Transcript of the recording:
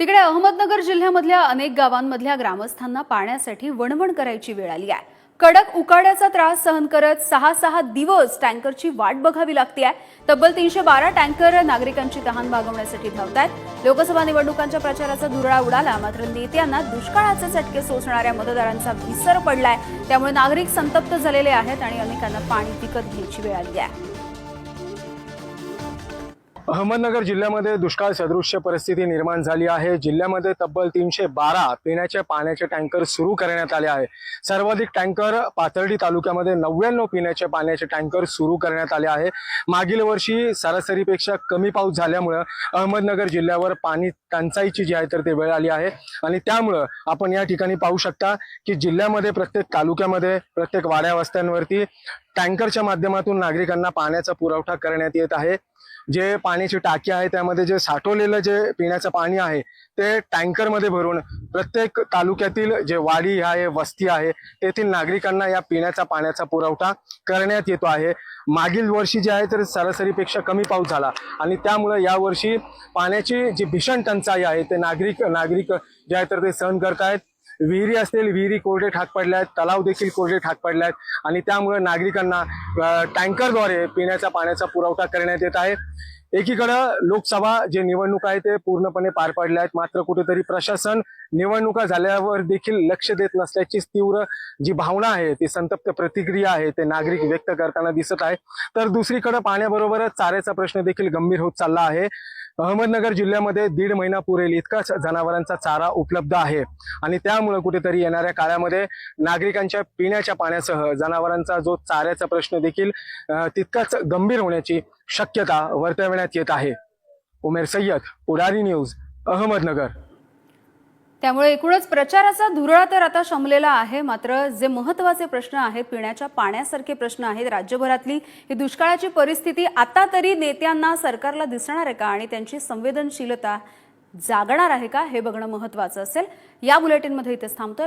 तिकडे अहमदनगर जिल्ह्यामधल्या अनेक गावांमधल्या ग्रामस्थांना पाण्यासाठी वणवण करायची वेळ आली आहे. कडक उकाड्याचा त्रास सहन करत सहा सहा दिवस टँकरची वाट बघावी लागते तब्बल तीनशे बारा टँकर नागरिकांची तहान भागवण्यासाठी धावतायत. लोकसभा निवडणुकांच्या प्रचाराचा धुरळा उडाला मात्र नेत्यांना दुष्काळाचे चटके सोसणाऱ्या मतदारांचा विसर पडलाय. त्यामुळे नागरिक संतप्त झालेले आहेत आणि अनेकांना पाणी विकत घ्यायची वेळ आली आहे. अहमदनगर जिल्ह्यामध्ये दुष्काळ सदृश्य परिस्थिती निर्माण झाली आहे. जिल्ह्यामध्ये तब्बल तीनशे बारा पिण्याच्या पाण्याचे टँकर सुरू करण्यात आले आहे. सर्वाधिक टँकर पाथर्डी तालुक्यामध्ये नव्याण्णव पिण्याच्या पाण्याचे टँकर सुरू करण्यात आले आहे. मागील वर्षी सरासरीपेक्षा कमी पाऊस झाल्यामुळं अहमदनगर जिल्ह्यावर पाणी टंचाईची जी आहे तर ते वेळ आली आहे. आणि त्यामुळं आपण या ठिकाणी पाहू शकता की जिल्ह्यामध्ये प्रत्येक तालुक्यामध्ये प्रत्येक वाड्या वस्त्यांवरती टँकरच्या माध्यमातून नागरिकांना पाण्याचा पुरवठा करण्यात येत आहे. जे पाण्याची टाकी आहे त्यामध्ये जे साठवलेलं जे पिण्याचं पाणी आहे ते टँकरमध्ये भरून प्रत्येक तालुक्यातील जे वाडी आहे वस्ती आहे तेथील नागरिकांना या पिण्याचा पाण्याचा पुरवठा करण्यात येतो आहे. मागील वर्षी जे आहे तर सरासरीपेक्षा कमी पाऊस झाला. आणि त्यामुळे यावर्षी पाण्याची जी भीषण टंचाई आहे ते नागरिक नागरिक जे आहे तर ते सहन करत आहेत विहिरी असतील विहिरी कोरडे ठाक पडल्या आहेत तलाव देखील कोरडे ठाक पडले आहेत आणि त्यामुळे नागरिकांना टँकरद्वारे पिण्याच्या पाण्याचा पुरवठा करण्यात येत आहे. एकीकडं लोकसभा जे निवडणूक आहे ते पूर्णपणे पार पडल्या आहेत मात्र कुठेतरी प्रशासन निवडणुका झाल्यावर देखील लक्ष देत नसल्याची तीव्र जी भावना आहे ती संतप्त प्रतिक्रिया आहे ते नागरिक व्यक्त करताना दिसत आहे. तर दुसरीकडे पाण्याबरोबरच चाऱ्याचा प्रश्न देखील गंभीर होत चालला आहे. अहमदनगर जिल्ह्यामध्ये दीड महिना पुरेल इतकाच जनावरांचा चारा उपलब्ध आहे. आणि त्यामुळे कुठेतरी येणाऱ्या काळामध्ये नागरिकांच्या पिण्याच्या पाण्यासह जनावरांचा जो चाऱ्याचा प्रश्न देखील तितकाच गंभीर होण्याची शक्यता वर्तवण्यात येत आहे. उमेर सय्यद पुढारी न्यूज अहमदनगर. त्यामुळे एकूणच प्रचाराचा धुरळा तर आता शमलेला आहे. मात्र जे महत्त्वाचे प्रश्न आहेत पिण्याच्या पाण्यासारखे प्रश्न आहेत राज्यभरातली ही दुष्काळाची परिस्थिती आता तरी नेत्यांना सरकारला दिसणार आहे का आणि त्यांची संवेदनशीलता जागणार आहे का हे बघणं महत्वाचं असेल. या बुलेटिनमध्ये इथेच थांबतोय.